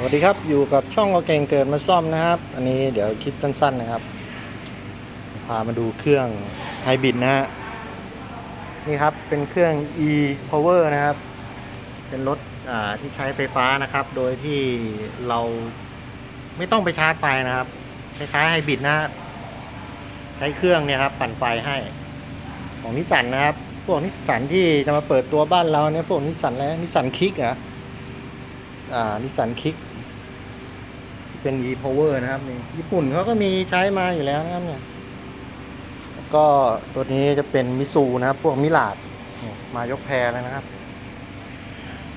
สวัสดีครับอยู่กับช่องเราเก่งเกิดมาซ่อมนะครับ อันนี้เดี๋ยวคลิปสั้นๆนะครับ พามาดูเครื่องไฮบริดนะฮะนี่ครับเป็นเครื่อง e power นะครับ เป็นรถที่ใช้ไฟฟ้านะครับ โดยที่เราไม่ต้องไปชาร์จไฟนะครับคล้ายๆไฮบริดนะฮะใช้เครื่องเนี่ยครับปั่นไฟให้ของนิสสันนะครับ พวกนิสสันที่จะมาเปิดตัวบ้านเราเนี่ยพวกนิสสันแล้วนิสสันคิกเหร อ่านิสันคิกที่เป็น e power นะครับนี่ญี่ปุ่นเขาก็มีใช้มาอยู่แล้วนะครับเนี่ยแล้วก็ตัวนี้จะเป็นมิซูนะครับ พวกมิลาดมายกแพรเลยนะครับ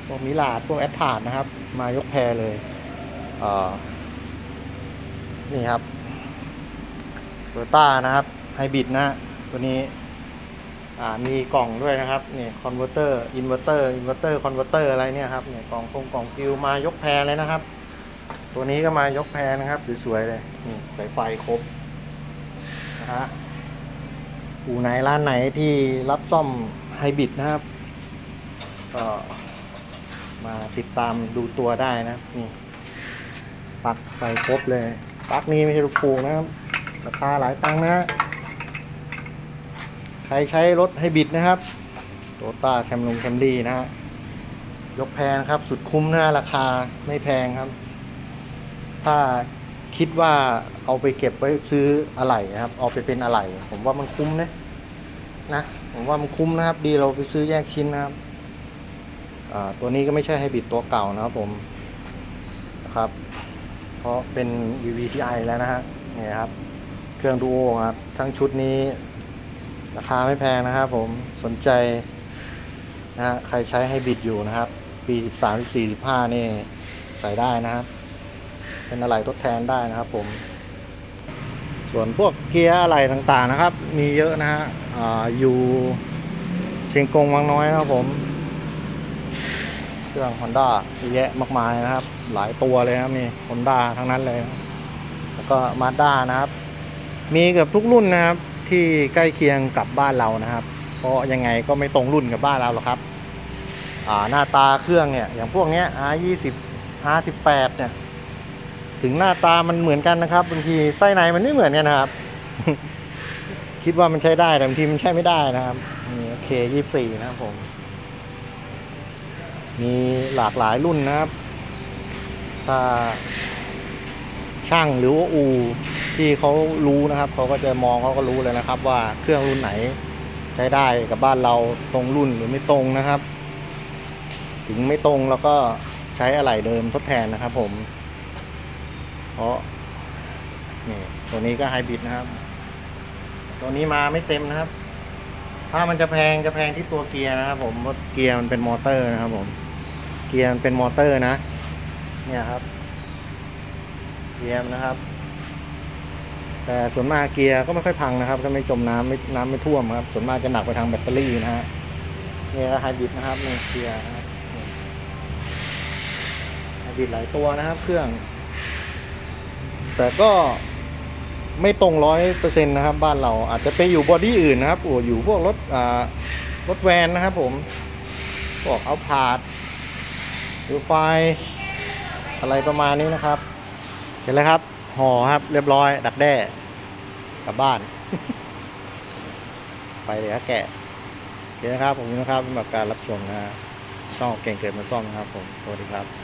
พวกมิลาดพวกแอดทาดนะครับ มายกแพรเลยเอ่อนี่ครับโตต้านะครับไฮบริดนะตัวนี้ มีกล่องด้วยนะครับเนี่ยคอนเวอร์เตอร์อินเวอร์เตอร์อินเวอร์เตอร์คอนเวอร์เตอร์อะไรเนี่ยครับเนี่ยกล่องคงกล่องฟิวมายกแพรเลยนะครับ ตัวนี้ก็มายกแพรนะครับสวยๆเลยนี่สายไฟครบนะฮะอู่ไหนร้านไหนที่รับซ่อมไฮบริดนะครับ ก็มาติดตามดูตัวได้นะนี่ปักไฟครบเลยปักนี้ไม่ใช่ลูกป่งนะครับราคาหลายตังค์นะฮะ รใช้รถไฮบริดนะครับโตต้าแคมลงแคมรี่นะฮะยกแพงครับ สุดคุ้มนะราคาไม่แพงครับ ถ้าคิดว่าเอาไปเก็บไว้ซื้ออะไหล่นะครับ เอาไปเป็นอะไหล่ผมว่ามันคุ้มนะนะผมว่ามันคุ้มนะครับ ดีเราไปซื้อแยกชิ้นนะครับตัวนี้ก็ไม่ใช่ไฮบริดตัวเก่านะครับผมนะครับ เพราะเป็น EVTi แล้วนะฮะนี่ครับ เครื่องดูโอครับ ทั้งชุดนี้ ราคาไม่แพงนะครับผมสนใจนะฮะใครใช้ให้บิดอยู่นะครับ ปี13 14 15นี่ใส่ได้นะครับ เป็นอะไรทดแทนได้นะครับผม ส่วนพวกเกียร์อะไรต่างๆนะครับ มีเยอะนะฮะอ่าอยู่เชียงกงวังน้อยนะครับผมเครื่อง Honda เยอะแยะมากมายนะครับ หลายตัวเลยครับนี่ Honda ทั้งนั้นเลย แล้วก็ Mazda นะครับ มีเกือบทุกรุ่นนะครับ ที่ใกล้เคียงกับบ้านเรานะครับ เพราะยังไงก็ไม่ตรงรุ่นกับบ้านเราหรอกครับหน้าตาเครื่องเนี่ยอย่างพวกเนี้ย R20 R18 เนี่ยถึงหน้าตามันเหมือนกันนะครับบางทีไส้ในมันไม่เหมือนกันนะครับ คิดว่ามันใช้ได้แต่บางทีมันใช้ไม่ได้นะครับนี่โอเค24นะครับผม มีหลากหลายรุ่นนะครับถ้า ช่างหรือว่าอูที่เขารู้นะครับเขาก็จะมองเขาก็รู้เลยนะครับ ว่าเครื่องรุ่นไหนใช้ได้กับบ้านเราตรงรุ่นหรือไม่ตรงนะครับ ถึงไม่ตรงแล้วก็ใช้อะไหล่เดิมทดแทนนะครับ ผม เพราะนี่ตัวนี้ก็ไฮบริดนะครับ ตัวนี้มาไม่เต็มนะครับ ถ้ามันจะแพงจะแพงที่ตัวเกียร์นะครับ ผมเพราะเกียร์มันเป็นมอเตอร์นะครับ ผม เกียร์มันเป็นมอเตอร์นะ เนี่ยครับ เกียร์นะครับ แต่ส่วนมากเกียร์ก็ไม่ค่อยพังนะครับ ถ้าไม่จมน้ำไม่น้ำไม่ท่วมครับ ส่วนมากจะหนักไปทางแบตเตอรี่นะฮะนี่ไฮบริดนะครับนี่เกียร์ไฮบริดหลายตัวนะครับ เครื่อง แต่ก็ไม่ตรงร้อยเปอร์เซ็นต์นะครับ บ้านเราอาจจะไปอยู่บอดี้อื่นนะครับโอ้อยู่พวกรถอ่ารถแวนนะครับผมพวกเอาพาดหรือไฟอะไรประมาณนี้นะครับ เสร็จแล้วครับห่อครับเรียบร้อย ดักแด้กลับบ้าน ไปเลยครับแกะโอเคนะครับผมนะครับสำหรับการรับชมนะฮะช่องเก่งเกิดมาซ่อมนะครับผมสวัสดีครับ